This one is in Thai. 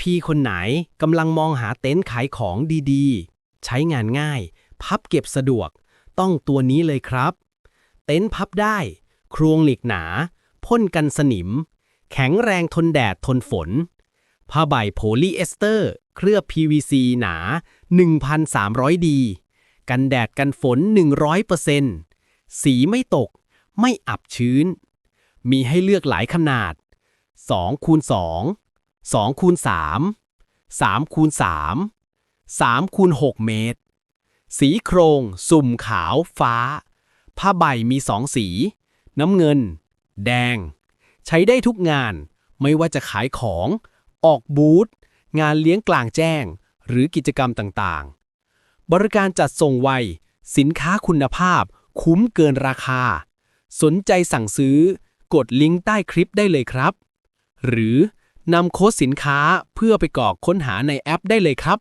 พี่ๆคนไหนกำลังมองหาเต็นท์ขายของดีๆ ใช้งานง่าย พับเก็บสะดวก ต้องตัวนี้เลยครับ เต็นท์พับได้ โครงเหล็กหนา พ่นกันสนิม แข็งแรงทนแดดทนฝน ผ้าใบโพลีเอสเตอร์ เคลือบ PVC หนา 1,300 ดี กันแดดกันฝน 100%สีไม่ตก ไม่อับชื้น มีให้เลือกหลายขนาด2คูณ2 2คูณ3 3คูณ3 3คูณ6เมตร สีโครง สุ่มขาวฟ้า ผ้าใบมีสองสี น้ำเงิน แดง ใช้ได้ทุกงาน ไม่ว่าจะขายของ ออกบูธ งานเลี้ยงกลางแจ้ง หรือกิจกรรมต่างๆ บริการจัดส่งไว สินค้าคุณภาพ คุ้มเกินราคา สนใจสั่งซื้อ กดลิงก์ใต้คลิปได้เลยครับ หรือ นำโค้ดสินค้าเพื่อไปกรอกค้นหาในแอปได้เลยครับ